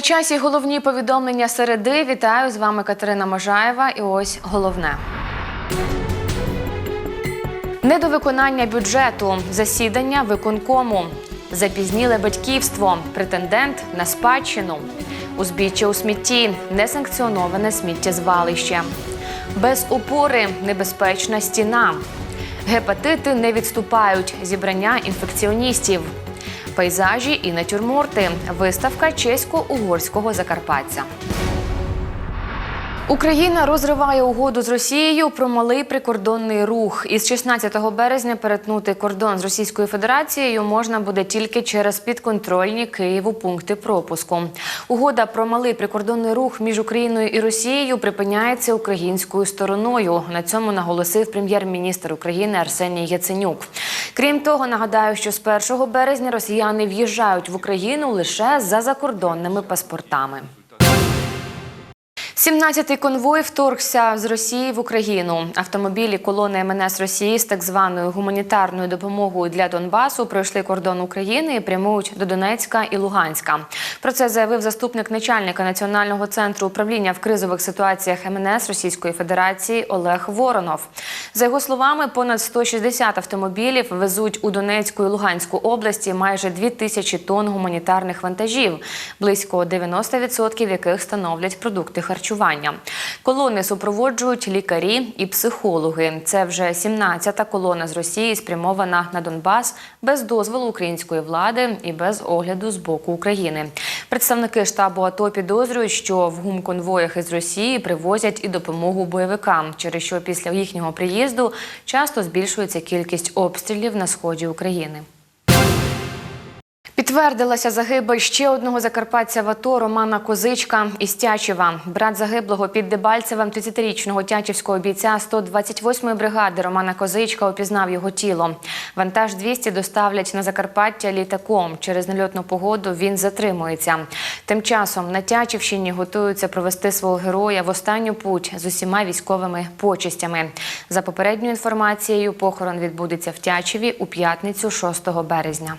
На часі головні повідомлення середи. Вітаю з вами Катерина Можаєва. І ось головне. Недовиконання бюджету, засідання виконкому, запізніле батьківство, претендент на спадщину, узбіччя у смітті, несанкціоноване сміттєзвалище, без опори небезпечна стіна. Гепатити не відступають. Зібрання інфекціоністів. Пейзажі і натюрморти. Виставка чесько-угорського Закарпаття. Україна розриває угоду з Росією про малий прикордонний рух. Із 16 березня перетнути кордон з Російською Федерацією можна буде тільки через підконтрольні Києву пункти пропуску. Угода про малий прикордонний рух між Україною і Росією припиняється українською стороною. На цьому наголосив прем'єр-міністр України Арсеній Яценюк. Крім того, нагадаю, що з 1 березня росіяни в'їжджають в Україну лише за закордонними паспортами. 17-й конвой вторгся з Росії в Україну. Автомобілі колони МНС Росії з так званою гуманітарною допомогою для Донбасу пройшли кордон України і прямують до Донецька і Луганська. Про це заявив заступник начальника Національного центру управління в кризових ситуаціях МНС Російської Федерації Олег Воронов. За його словами, понад 160 автомобілів везуть у Донецьку і Луганську області майже 2 тисячі тонн гуманітарних вантажів, близько 90% яких становлять продукти харчування. Колони супроводжують лікарі і психологи. Це вже 17-та колона з Росії, спрямована на Донбас без дозволу української влади і без огляду з боку України. Представники штабу АТО підозрюють, що в гумконвоях із Росії привозять і допомогу бойовикам, через що після їхнього приїзду часто збільшується кількість обстрілів на сході України. Підтвердилася загибель ще одного закарпатця в АТО Романа Козичка із Тячева. Брат загиблого під Дебальцевим 30-річного тячівського бійця 128-ї бригади Романа Козичка опізнав його тіло. Вантаж 200 доставлять на Закарпаття літаком. Через нельотну погоду він затримується. Тим часом на Тячівщині готуються провести свого героя в останню путь з усіма військовими почестями. За попередньою інформацією, похорон відбудеться в Тячеві у п'ятницю 6 березня.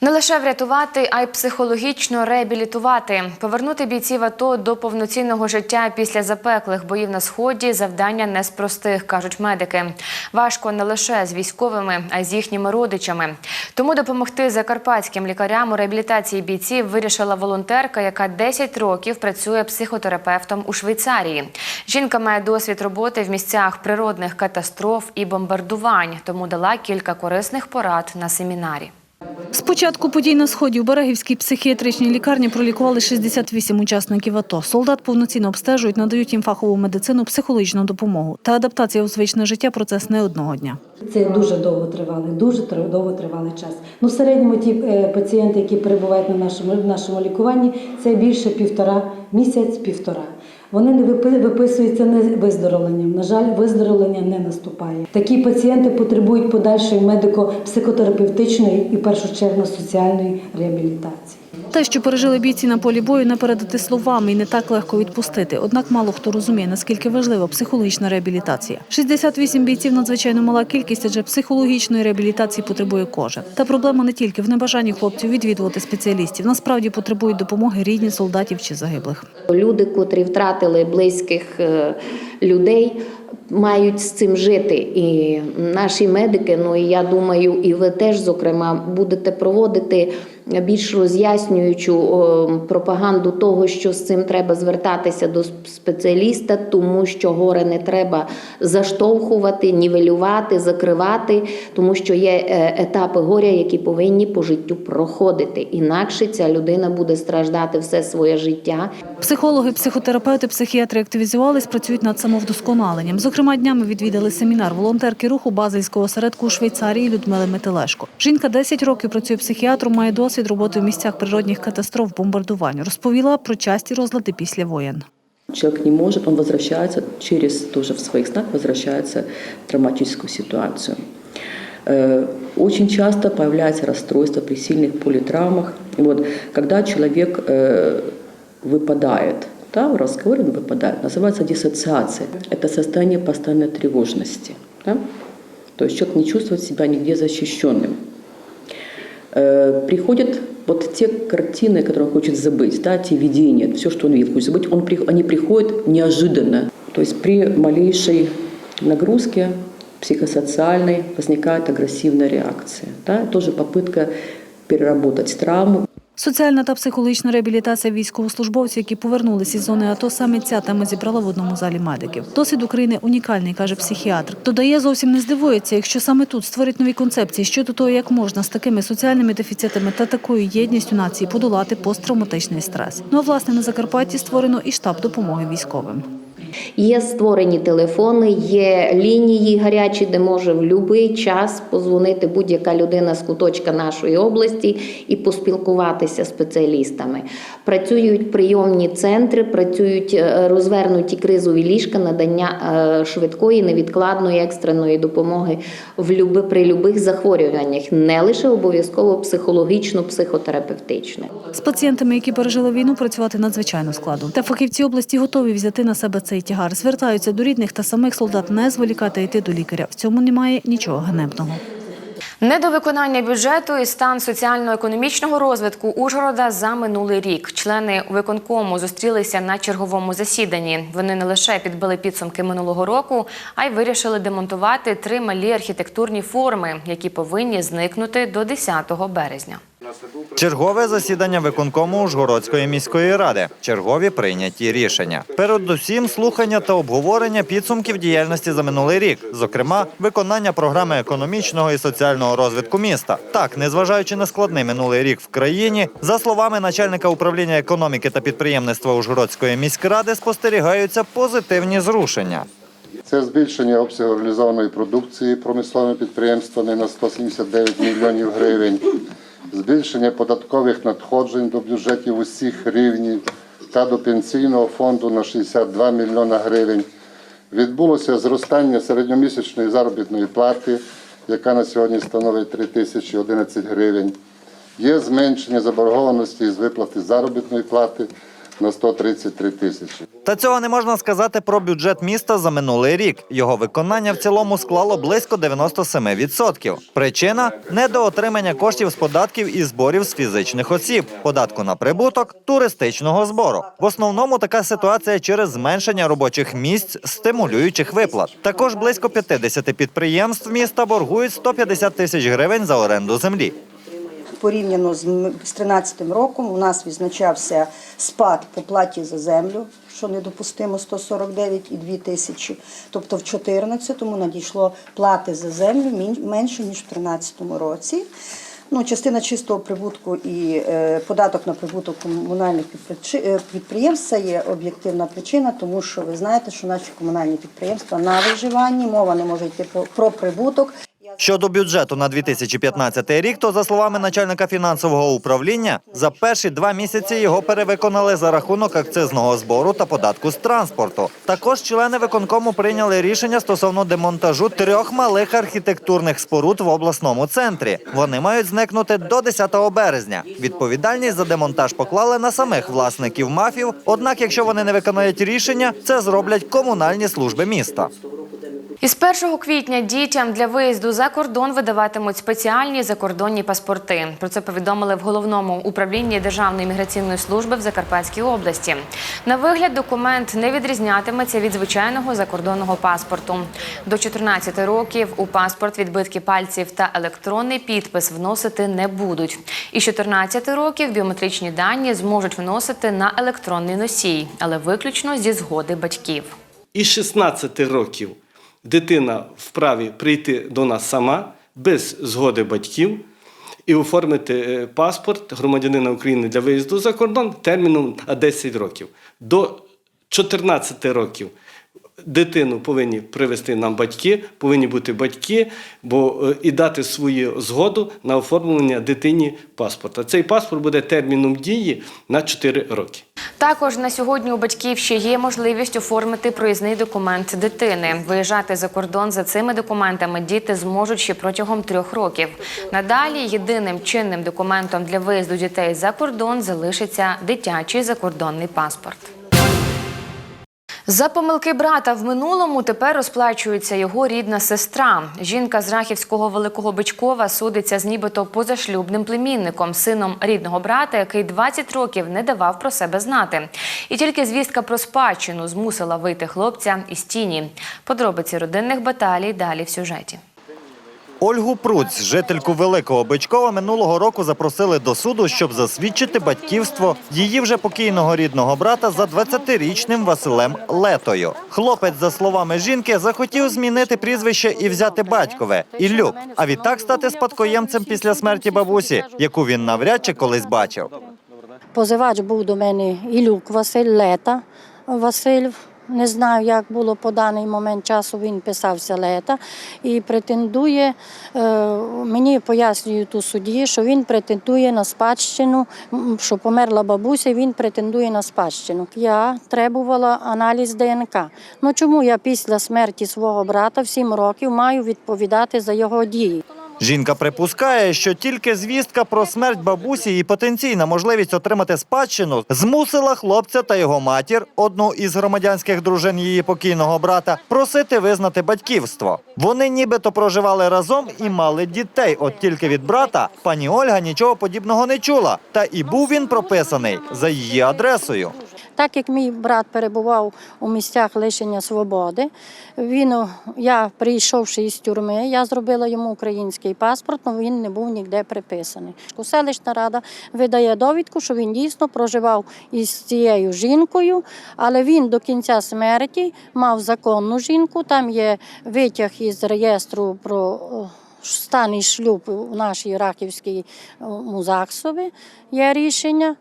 Не лише врятувати, а й психологічно реабілітувати, повернути бійців АТО до повноцінного життя після запеклих боїв на сході завдання не з простих, кажуть медики. Важко не лише з військовими, а й з їхніми родичами. Тому допомогти закарпатським лікарям у реабілітації бійців вирішила волонтерка, яка 10 років працює психотерапевтом у Швейцарії. Жінка має досвід роботи в місцях природних катастроф і бомбардувань, тому дала кілька корисних порад на семінарі. З початку подій на сході у Берегівській психіатричній лікарні пролікували 68 учасників АТО. Солдат повноцінно обстежують, надають їм фахову медицину, психологічну допомогу. Та адаптація у звичне життя процес не одного дня. Це дуже довго тривалий, дуже довго тривалий час. Ну, в середньому ті е, пацієнти, які перебувають на нашому, в нашому лікуванні, це більше півтора місяць, півтора. Вони не виписуються не виздоровленням. На жаль, виздоровлення не наступає. Такі пацієнти потребують подальшої медико-психотерапевтичної і першочергово соціальної реабілітації. Те, що пережили бійці на полі бою, не передати словами і не так легко відпустити. Однак мало хто розуміє, наскільки важлива психологічна реабілітація. 68 бійців надзвичайно мала кількість, адже психологічної реабілітації потребує кожен. Та проблема не тільки в небажанні хлопців відвідувати спеціалістів. Насправді потребують допомоги рідні солдатів чи загиблих. Люди, котрі втратили близьких е, людей, мають з цим жити. І наші медики, ну і я думаю, і ви теж, зокрема, будете проводити більш роз'яснюючу пропаганду того, що з цим треба звертатися до спеціаліста, тому що горе не треба заштовхувати, нівелювати, закривати, тому що є е, етапи горя, які повинні по життю проходити. Інакше ця людина буде страждати все своє життя. Психологи, психотерапевти, психіатри активізувались, працюють над самовдосконаленням. Зокрема, днями відвідали семінар волонтерки руху базильського осередку у Швейцарії Людмили Метелешко. Жінка 10 років працює психіатром, має досвід роботи в місцях природних катастроф, бомбардувань. Розповіла про часті розлади після воєн. Человек не может, он возвращается через, тоже в своих снах возвращается в травматическую ситуацию. Э, Очень часто появляется расстройство при сильных политравмах. И вот, когда человек э, выпадает, да, в разговоре он выпадает, называется диссоциация. Это состояние постоянной тревожности. Да? То есть человек не чувствует себя нигде защищенным. Э, Приходят вот те картины, которые он хочет забыть, да, те видения, все, что он видит, хочет забыть, он, при- они приходят неожиданно. То есть при малейшей нагрузке психосоциальной возникает агрессивная реакция. Да? Тоже попытка переработать травму, Соціальна та психологічна реабілітація військовослужбовців, які повернулися із зони АТО, саме ця тема зібрала в одному залі медиків. Досвід України унікальний, каже психіатр. Додає, зовсім не здивується, якщо саме тут створять нові концепції щодо того, як можна з такими соціальними дефіцитами та такою єдністю нації подолати посттравматичний стрес. Ну а власне на Закарпатті створено і штаб допомоги військовим. Є створені телефони, є лінії гарячі, де може в будь-який час позвонити будь-яка людина з куточка нашої області і поспілкуватися з спеціалістами. Працюють прийомні центри, працюють е, розвернуті кризові ліжка надання е, швидкої, невідкладної екстреної допомоги в люби, при любих захворюваннях, не лише обов'язково психологічно, психотерапевтично. З пацієнтами, які пережили війну, працювати надзвичайно складно. Та фахівці області готові взяти на себе цей тягар. Звертаються до рідних та самих солдат не зволікати йти до лікаря. В цьому немає нічого ганебного. Недовиконання бюджету і стан соціально-економічного розвитку Ужгорода за минулий рік. Члени виконкому зустрілися на черговому засіданні. Вони не лише підбили підсумки минулого року, а й вирішили демонтувати три малі архітектурні форми, які повинні зникнути до 10 березня. Чергове засідання виконкому Ужгородської міської ради. Чергові прийняті рішення. Передусім слухання та обговорення підсумків діяльності за минулий рік, зокрема, виконання програми економічного і соціального розвитку міста. Так, незважаючи на складний минулий рік в країні, за словами начальника управління економіки та підприємництва Ужгородської міськради, спостерігаються позитивні зрушення. Це збільшення обсягу реалізованої продукції промисловими підприємствами на 179 мільйонів гривень, збільшення податкових надходжень до бюджетів усіх рівнів та до пенсійного фонду на 62 мільйона гривень. Відбулося зростання середньомісячної заробітної плати, яка на сьогодні становить 3 тисячі 11 гривень. Є зменшення заборгованості з виплати заробітної плати на 133 тисячі. Та цього не можна сказати про бюджет міста за минулий рік. Його виконання в цілому склало близько 97%. Причина недоотримання коштів з податків і зборів з фізичних осіб, податку на прибуток, туристичного збору. В основному така ситуація через зменшення робочих місць, стимулюючих виплат. Також близько 50 підприємств міста боргують 150 тисяч гривень за оренду землі. Порівняно з м- з 13 роком у нас відзначався спад по платі за землю, що недопустимо 149,2 тисячі. Тобто в 2014-му надійшло плати за землю менше ніж в 2013 році. Ну, частина чистого прибутку і е, податок на прибуток комунальних е, підприємств це є об'єктивна причина, тому що ви знаєте, що наші комунальні підприємства на виживанні, мова не може йти про, про прибуток. Щодо бюджету на 2015 рік, то за словами начальника фінансового управління, за перші два місяці його перевиконали за рахунок акцизного збору та податку з транспорту. Також члени виконкому прийняли рішення стосовно демонтажу трьох малих архітектурних споруд в обласному центрі. Вони мають зникнути до 10 березня. Відповідальність за демонтаж поклали на самих власників мафів. Однак, якщо вони не виконають рішення, це зроблять комунальні служби міста. Із 1 квітня дітям для виїзду за кордон видаватимуть спеціальні закордонні паспорти. Про це повідомили в головному управлінні Державної міграційної служби в Закарпатській області. На вигляд документ не відрізнятиметься від звичайного закордонного паспорту. До 14 років у паспорт відбитки пальців та електронний підпис вносити не будуть. І з 14 років біометричні дані зможуть вносити на електронний носій, але виключно зі згоди батьків. із 16 років дитина вправі прийти до нас сама без згоди батьків і оформити е, паспорт громадянина України для виїзду за кордон терміном 10 років. До 14 років дитину повинні привести нам батьки, повинні бути батьки, бо е, і дати свою згоду на оформлення дитині паспорта. Цей паспорт буде терміном дії на 4 роки. Також на сьогодні у батьків ще є можливість оформити проїзний документ дитини. Виїжджати за кордон за цими документами діти зможуть ще протягом трьох років. Надалі єдиним чинним документом для виїзду дітей за кордон залишиться дитячий закордонний паспорт. За помилки брата в минулому тепер розплачується його рідна сестра. Жінка з Рахівського Великого Бичкова судиться з нібито позашлюбним племінником, сином рідного брата, який 20 років не давав про себе знати. І тільки звістка про спадщину змусила вийти хлопця із тіні. Подробиці родинних баталій далі в сюжеті. Ольгу Пруць, жительку Великого Бичкова, минулого року запросили до суду, щоб засвідчити батьківство її вже покійного рідного брата за 20-річним Василем Летою. Хлопець, за словами жінки, захотів змінити прізвище і взяти батькове Іллюк, а відтак стати спадкоємцем після смерті бабусі, яку він навряд чи колись бачив. Позивач був до мене Ілюк Василь Лета Василь. Не знаю, як було по даний момент часу. Він писався лета і претендує. е, Мені пояснюють у суді, що він претендує на спадщину, що померла бабуся, він претендує на спадщину. Я требувала аналіз ДНК. Ну чому я після смерті свого брата в 7 років маю відповідати за його дії? Жінка припускає, що тільки звістка про смерть бабусі і потенційна можливість отримати спадщину змусила хлопця та його матір, одну із громадянських дружин її покійного брата, просити визнати батьківство. Вони нібито проживали разом і мали дітей. От тільки від брата пані Ольга нічого подібного не чула. Та і був він прописаний за її адресою. Так як мій брат перебував у місцях лишення свободи, він, я прийшовши із тюрми, я зробила йому український паспорт, але він не був ніде приписаний. Селищна рада видає довідку, що він дійсно проживав із цією жінкою, але він до кінця смерті мав законну жінку. Там є витяг із реєстру про о, станий шлюб у нашій Раківській о, ЗАГСові. Є рішення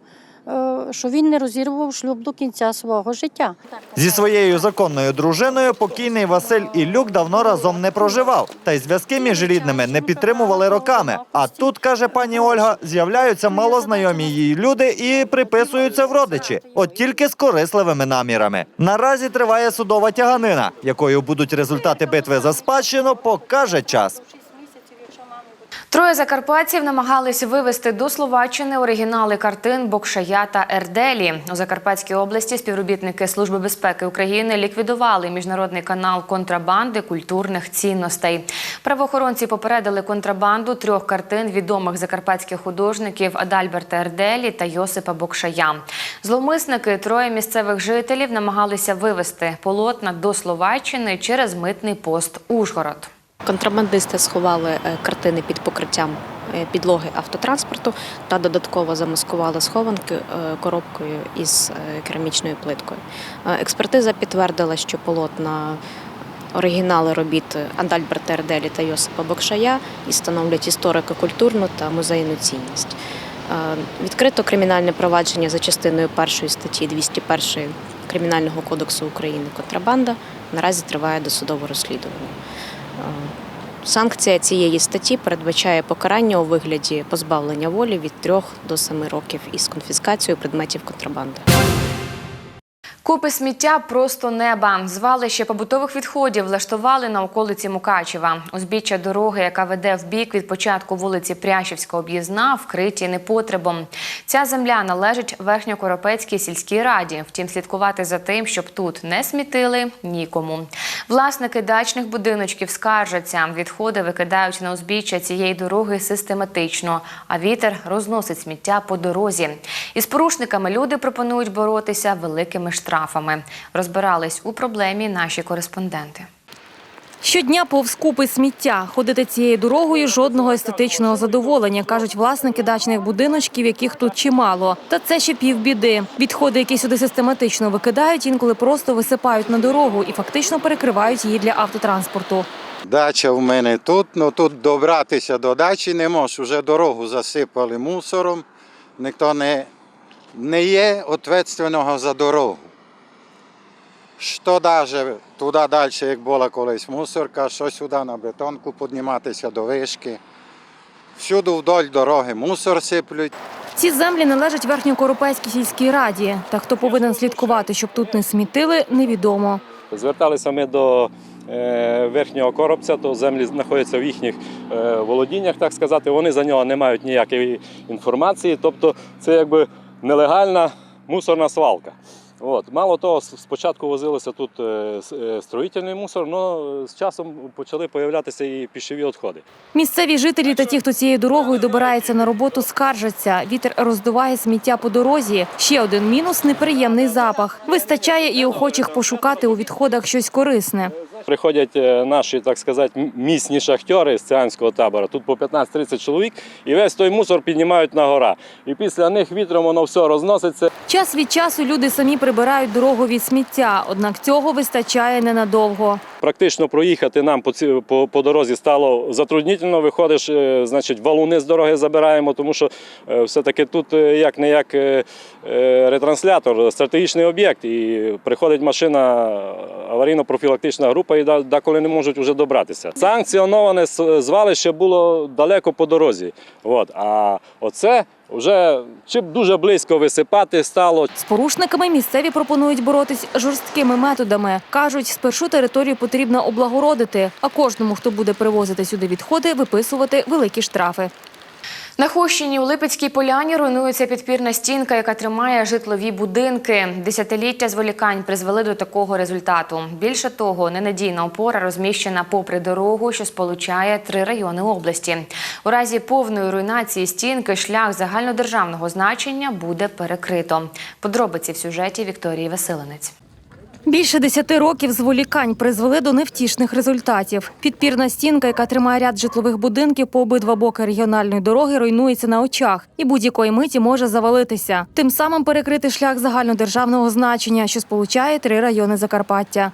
що він не розірвав шлюб до кінця свого життя. Зі своєю законною дружиною покійний Василь Іллюк давно разом не проживав, та й зв'язки між рідними не підтримували роками. А тут, каже пані Ольга, з'являються малознайомі їй люди і приписуються в родичі, от тільки з корисливими намірами. Наразі триває судова тяганина, якою будуть результати битви за спадщину, покаже час. Троє закарпатців намагались вивезти до Словаччини оригінали картин Бокшая та Ерделі. У Закарпатській області співробітники Служби безпеки України ліквідували міжнародний канал контрабанди культурних цінностей. Правоохоронці попередили контрабанду трьох картин відомих закарпатських художників Адальберта Ерделі та Йосипа Бокшая. Зловмисники, троє місцевих жителів, намагалися вивезти полотна до Словаччини через митний пост Ужгород. Контрабандисти сховали е, картини під покриттям е, підлоги автотранспорту та додатково замаскували схованки е, коробкою із керамічною плиткою. Експертиза підтвердила, що полотна оригінали робіт Андальберта Ерделі та Йосипа Бокшая і становлять історико-культурну та музейну цінність. Відкрито кримінальне провадження за частиною першої статті 201 Кримінального кодексу України контрабанда наразі триває досудове розслідування. Санкція цієї статті передбачає покарання у вигляді позбавлення волі від 3 до 7 років із конфіскацією предметів контрабанди. Купи сміття просто неба. Звалище побутових відходів влаштували на околиці Мукачева. Узбіччя дороги, яка веде в бік від початку вулиці Прящівська об'їзна, вкриті непотребом. Ця земля належить Верхньокоропецькій сільській раді. Втім, слідкувати за тим, щоб тут не смітили нікому. Власники дачних будиночків скаржаться. Відходи викидають на узбіччя цієї дороги систематично, а вітер розносить сміття по дорозі. Із порушниками люди пропонують боротися великими штрафами. Розбирались у проблемі наші кореспонденти. Щодня повз купи сміття. Ходити цією дорогою жодного естетичного задоволення, кажуть власники дачних будиночків, яких тут чимало. Та це ще півбіди. Відходи, які сюди систематично викидають, інколи просто висипають на дорогу і фактично перекривають її для автотранспорту. Дача в мене тут, ну тут добратися до дачі не можеш. Уже дорогу засипали мусором. Ніхто не, не є відповідального за дорогу. Що навіть туди далі, як була колись мусорка, що сюди на бетонку підніматися до вишки. Всюди вдоль дороги мусор сиплють. Ці землі належать Верхньокоропецькій сільській раді. Та хто повинен слідкувати, щоб тут не смітили, невідомо. Зверталися ми до е, верхнього коробця, то землі знаходяться в їхніх е, володіннях, так сказати. Вони за нього не мають ніякої інформації. Тобто це якби нелегальна мусорна свалка. От. Мало того, спочатку возилося тут е, е, строїтельний мусор, але з часом почали появлятися і пішові відходи. Місцеві жителі та ті, хто цією дорогою добирається на роботу, скаржаться. Вітер роздуває сміття по дорозі. Ще один мінус неприємний запах. Вистачає і охочих пошукати у відходах щось корисне. Приходять е, наші, так сказати, місні шахтери з циганського табору. Тут по 15-30 чоловік, і весь той мусор піднімають на гора. І після них вітром воно все розноситься. Час від часу люди самі прибирають дорогу від сміття, однак цього вистачає ненадовго. Практично проїхати нам по, ці, по, по дорозі стало затруднительно. Виходиш, е, значить, валуни з дороги забираємо, тому що е, все-таки тут як не як ретранслятор, стратегічний об'єкт. І приходить машина, аварійно-профілактична група, і деколи не можуть вже добратися. Санкціоноване звалище було далеко по дорозі. От. А оце вже чи дуже близько висипати стало, З порушниками місцеві пропонують боротись жорсткими методами. Кажуть, спершу територію потрібно облагородити, а кожному, хто буде привозити сюди відходи, виписувати великі штрафи. На Хущині у Липецькій поляні руйнується підпірна стінка, яка тримає житлові будинки. Десятиліття зволікань призвели до такого результату. Більше того, ненадійна опора розміщена попри дорогу, що сполучає три райони області. У разі повної руйнації стінки шлях загальнодержавного значення буде перекрито. Подробиці в сюжеті Вікторії Василинець. Більше десяти років зволікань призвели до невтішних результатів. Підпірна стінка, яка тримає ряд житлових будинків по обидва боки регіональної дороги, руйнується на очах і будь-якої миті може завалитися. Тим самим перекрити шлях загальнодержавного значення, що сполучає три райони Закарпаття.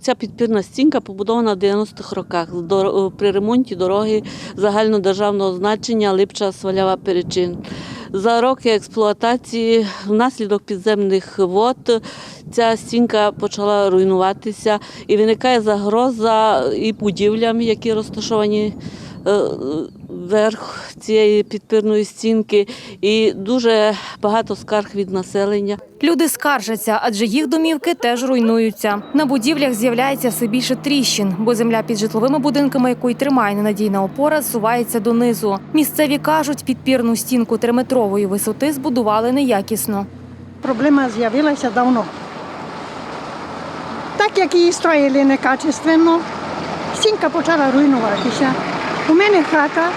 Ця підпірна стінка побудована в 90-х роках Дор- при ремонті дороги загальнодержавного значення Липча Свалява Перечин. За роки експлуатації внаслідок підземних вод ця стінка почала руйнуватися і виникає загроза і будівлям, які розташовані е, верх цієї підпірної стінки, і дуже багато скарг від населення. Люди скаржаться, адже їх домівки теж руйнуються. На будівлях з'являється все більше тріщин, бо земля під житловими будинками, яку й тримає ненадійна опора, зсувається донизу. Місцеві кажуть, підпірну стінку триметрової висоти збудували неякісно. Проблема з'явилася давно. Так як її строїли некачественно, стінка почала руйнуватися. У мене хата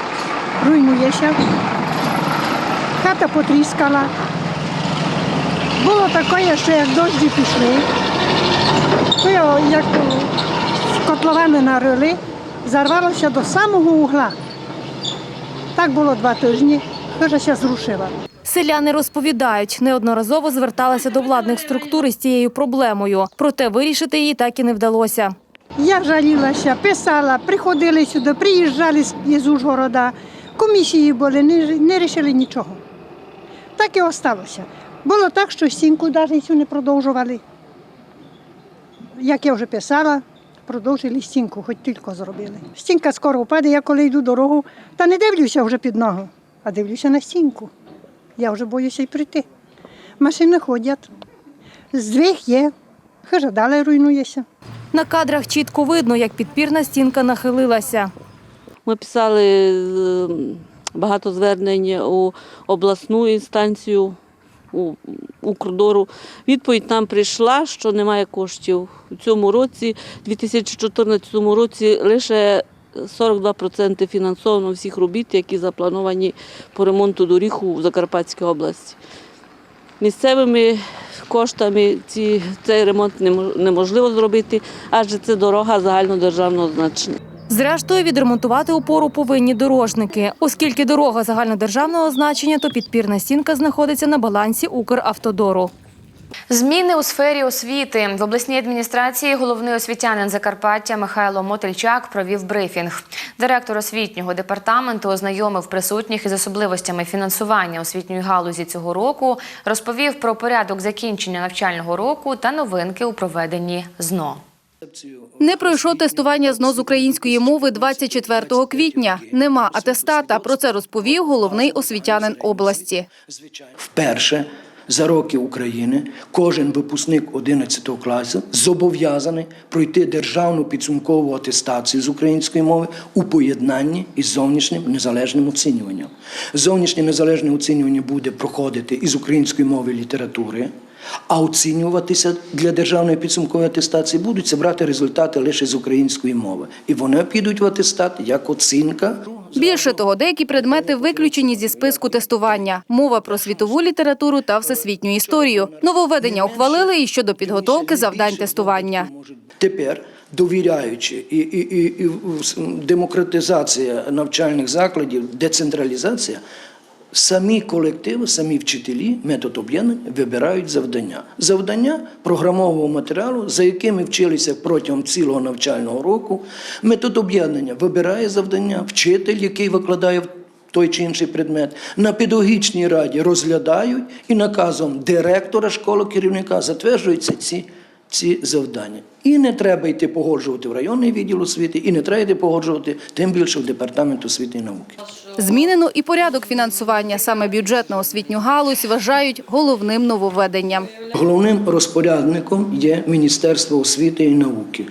руйнується, хата потріскала. Було таке, що як дощі пішли, то я, як з котловани нарили, зарвалося до самого угла. Так було два тижні, хижася зрушила. Селяни розповідають, неодноразово зверталися до владних структур із цією проблемою, проте вирішити її так і не вдалося. Я жалілася, писала, приходили сюди, приїжджали з- Ужгорода, комісії були, не, не рішили нічого. Так і осталося. Було так, що стінку навіть не продовжували. Як я вже писала, продовжили стінку, хоч тільки зробили. Стінка скоро впаде, я коли йду дорогу, та не дивлюся вже під ногу, а дивлюся на стінку. Я вже боюся й прийти. Машини ходять, здвиг є, хижа далі руйнується. На кадрах чітко видно, як підпірна стінка нахилилася. Ми писали е, багато звернень у обласну інстанцію, у Укрдору. Відповідь нам прийшла, що немає коштів. У цьому році, 2014 році, лише 42% фінансовано всіх робіт, які заплановані по ремонту доріг у Закарпатській області. Місцевими коштами ці, цей ремонт немо- неможливо зробити, адже це дорога загальнодержавного значення. Зрештою, відремонтувати опору повинні дорожники. Оскільки дорога загальнодержавного значення, то підпірна стінка знаходиться на балансі Укравтодору. Зміни у сфері освіти в обласній адміністрації головний освітянин Закарпаття Михайло Мотильчак провів брифінг. Директор освітнього департаменту ознайомив присутніх із особливостями фінансування освітньої галузі цього року, розповів про порядок закінчення навчального року та новинки у проведенні ЗНО. Не пройшов тестування ЗНО з української мови 24 квітня. Нема атестата. Про це розповів головний освітянин області. Вперше за роки України кожен випускник 11 класу зобов'язаний пройти державну підсумкову атестацію з української мови у поєднанні із зовнішнім незалежним оцінюванням. Зовнішнє незалежне оцінювання буде проходити із української мови літератури, А оцінюватися для державної підсумкової атестації будуть брати результати лише з української мови. І вони підуть в атестат як оцінка. Більше того, деякі предмети виключені зі списку тестування. Мова про світову літературу та всесвітню історію. Нововведення ухвалили і щодо підготовки завдань тестування. Тепер, довіряючи і, і, і, і демократизація навчальних закладів, децентралізація, самі колективи, самі вчителі, метод об'єднання вибирають завдання. Завдання програмового матеріалу, за якими вчилися протягом цілого навчального року. Метод об'єднання вибирає завдання, вчитель, який викладає той чи інший предмет, на педагогічній раді розглядають і наказом директора школи, керівника затверджуються ці, ці завдання. І не треба йти погоджувати в районний відділ освіти, і не треба йти погоджувати тим більше в департамент освіти і науки. Змінено і порядок фінансування. Саме бюджетну освітню галузь вважають головним нововведенням. Головним розпорядником є Міністерство освіти і науки.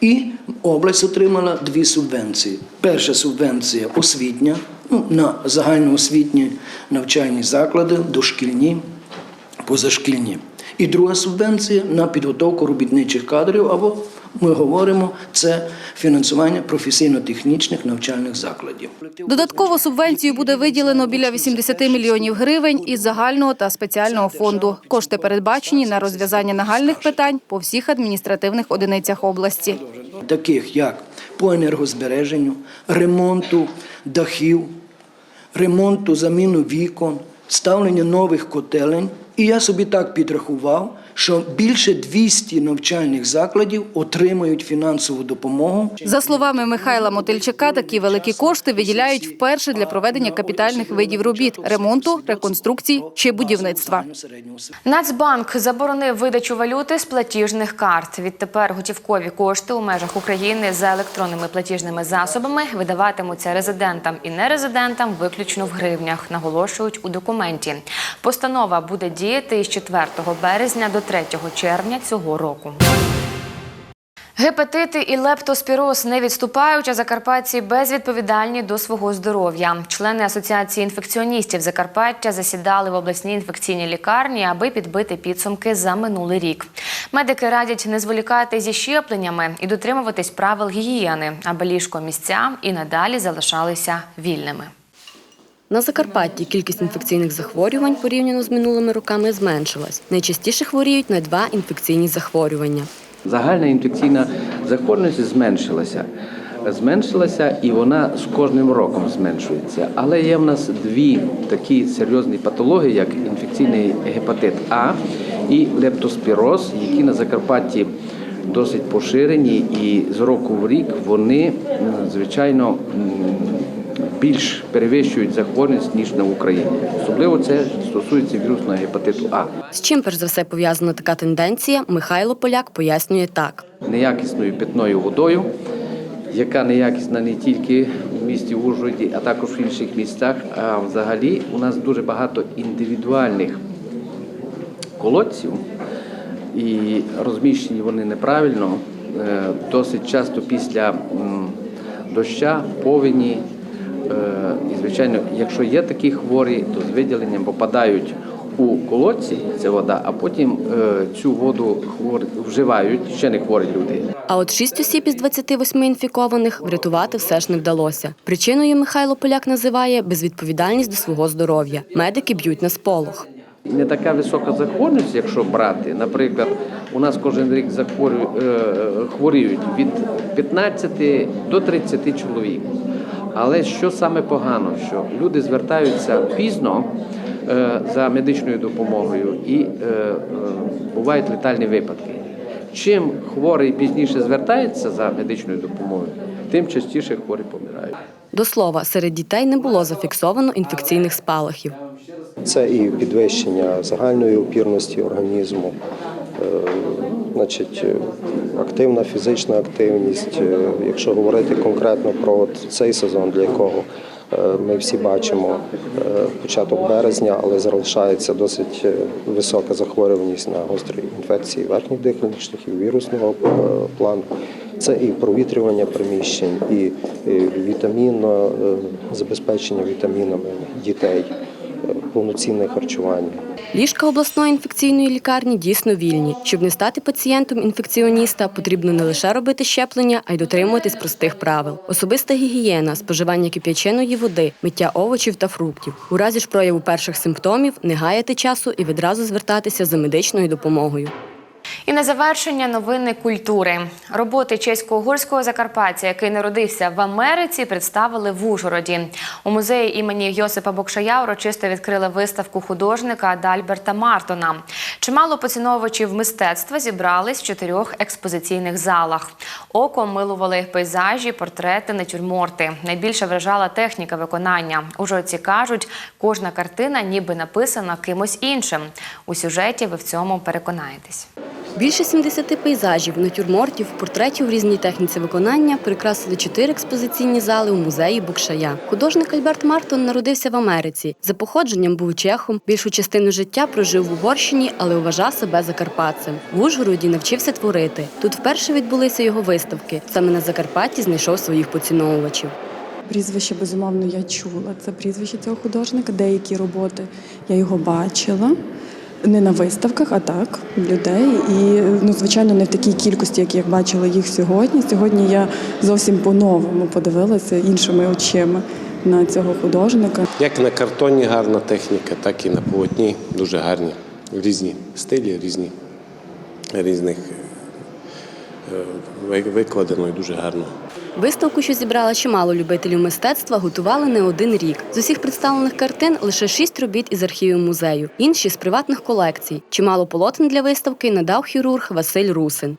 І область отримала дві субвенції. Перша субвенція освітня ну, на загальноосвітні навчальні заклади, дошкільні, позашкільні. І друга субвенція на підготовку робітничих кадрів, або ми говоримо, це фінансування професійно-технічних навчальних закладів. Додатково субвенцію буде виділено біля 80 мільйонів гривень із загального та спеціального фонду. Кошти передбачені на розв'язання нагальних питань по всіх адміністративних одиницях області. таких як по енергозбереженню, ремонту дахів, ремонту заміну вікон, ставлення нових котелень. І я собі так підрахував, що більше 200 навчальних закладів отримають фінансову допомогу. За словами Михайла Мотильчака, такі великі кошти виділяють вперше для проведення капітальних видів робіт – ремонту, реконструкцій чи будівництва. Нацбанк заборонив видачу валюти з платіжних карт. Відтепер готівкові кошти у межах України за електронними платіжними засобами видаватимуться резидентам і нерезидентам виключно в гривнях, наголошують у документі. Постанова буде діяти із 4 березня до 3 червня цього року. Гепатити і лептоспіроз не відступають, а закарпатці безвідповідальні до свого здоров'я. Члени асоціації інфекціоністів Закарпаття засідали в обласній інфекційній лікарні, аби підбити підсумки за минулий рік. Медики радять не зволікати зі щепленнями і дотримуватись правил гігієни, аби ліжко місця і надалі залишалися вільними. На Закарпатті кількість інфекційних захворювань порівняно з минулими роками зменшилась. Найчастіше хворіють на два інфекційні захворювання. Загальна інфекційна захворюваність зменшилася. Зменшилася і вона з кожним роком зменшується. Але є в нас дві такі серйозні патології, як інфекційний гепатит А і лептоспіроз, які на Закарпатті досить поширені, і з року в рік вони звичайно більш перевищують захворюваність ніж на Україні. Особливо це стосується вірусного гепатиту А. З чим перш за все пов'язана така тенденція, Михайло Поляк пояснює так. неякісною питною водою, яка неякісна не тільки в місті Ужгороді, а також в інших містах. А взагалі у нас дуже багато індивідуальних колодців, і розміщені вони неправильно. Е, Досить часто після доща, повені. Е, І, звичайно, якщо є такі хворі, то з виділенням попадають у колодці, це вода, а потім е, цю воду хворі вживають ще не хворі люди. А от шість осіб із 28 інфікованих врятувати все ж не вдалося. Причиною Михайло Поляк називає безвідповідальність до свого здоров'я. Медики б'ють на сполох. Не така висока захворюваність, якщо брати. Наприклад, у нас кожен рік захворю, е, хворіють від 15 до 30 чоловік. Але що саме погано, що люди звертаються пізно е, за медичною допомогою і е, е, бувають летальні випадки. Чим хворий пізніше звертається за медичною допомогою, тим частіше хворі помирають. До слова, серед дітей не було зафіксовано інфекційних спалахів. Це і підвищення загальної опірності організму, значить, е, активна фізична активність. Е, Якщо говорити конкретно про цей сезон, для якого е, ми всі бачимо початок березня, але залишається досить висока захворюваність на гострі інфекції верхніх дихальних шляхів, вірусного плану. Це і провітрювання приміщень, і вітамінно забезпечення вітамінами дітей. Повноцінне харчування. Ліжка обласної інфекційної лікарні дійсно вільні. Щоб не стати пацієнтом інфекціоніста, потрібно не лише робити щеплення, а й дотримуватись простих правил. Особиста гігієна, споживання кип'яченої води, миття овочів та фруктів. У разі ж прояву перших симптомів не гаяти часу і відразу звертатися за медичною допомогою. І на завершення новини культури. Роботи чесько-угорського закарпаття, який народився в Америці, представили в Ужгороді. У музеї імені Йосипа Бокшая урочисто відкрили виставку художника Адальберта Мартона. Чимало поціновувачів мистецтва зібрались в чотирьох експозиційних залах. Оком милували пейзажі, портрети, натюрморти. Найбільше вражала техніка виконання. Ужгородці кажуть, кожна картина ніби написана кимось іншим. У сюжеті ви в цьому переконаєтесь. Більше 70 пейзажів, натюрмортів, портретів в різній техніці виконання прикрасили чотири експозиційні зали у музеї Букшая. Художник Альберт Мартон народився в Америці. За походженням був чехом. Більшу частину життя прожив в Угорщині, але вважав себе закарпатцем. В Ужгороді навчився творити. Тут вперше відбулися його виставки. Саме на Закарпатті знайшов своїх поціновувачів. Прізвище, безумовно, я чула. Це прізвище цього художника. Деякі роботи я його бачила. Не на виставках, а так, людей. І, ну, звичайно, не в такій кількості, як я бачила їх сьогодні. Сьогодні я зовсім по-новому подивилася іншими очима на цього художника. Як на картоні гарна техніка, так і на полотні дуже гарні. Різні стилі, різні, різних викладено і дуже гарно. Виставку, що зібрала чимало любителів мистецтва, готували не один рік. З усіх представлених картин лише шість робіт із архівів музею, інші з приватних колекцій. Чимало полотен для виставки надав хірург Василь Русин.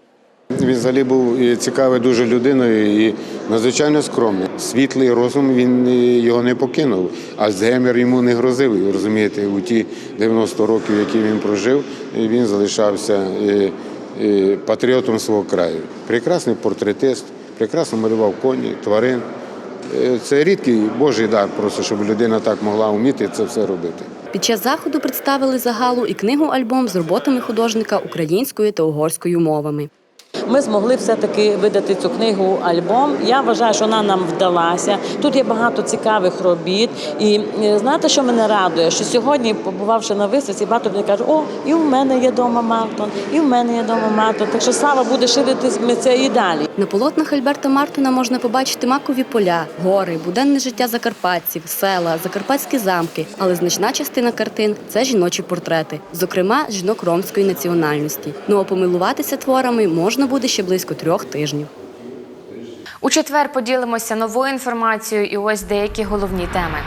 Він взагалі був цікавий дуже людиною і надзвичайно скромний. Світлий розум він е, його не покинув. Альцгеймер йому не грозив. Розумієте, у ті 90 років, які він прожив, е, він залишався е, е, патріотом свого краю. Прекрасний портретист, прекрасно малював коні, тварин. Е, Це рідкий Божий дар, просто щоб людина так могла вміти це все робити. Під час заходу представили загалу і книгу-альбом з роботами художника українською та угорською мовами. Ми змогли все-таки видати цю книгу альбом. Я вважаю, що вона нам вдалася. Тут є багато цікавих робіт. І е, знаєте, що мене радує? Що сьогодні, побувавши на виставці, багато людей кажуть, о, і в мене є дома Мартон, і в мене є дома Мартон. Так що слава буде ширитись це і далі. На полотнах Альберта Мартона можна побачити макові поля, гори, буденне життя закарпатців, села, закарпатські замки. Але значна частина картин це жіночі портрети, зокрема жінок ромської національності. Ну а помилуватися творами можна буде ще близько трьох тижнів. У четвер поділимося новою інформацією і ось деякі головні теми.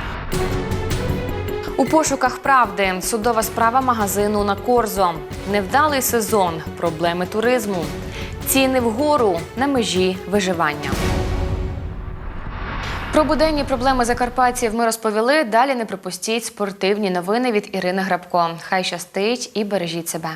У пошуках правди судова справа магазину на Корзо. Невдалий сезон, проблеми туризму. Ціни вгору на межі виживання. Про буденні проблеми закарпатців ми розповіли. Далі не пропустіть спортивні новини від Ірини Грабко. Хай щастить і бережіть себе.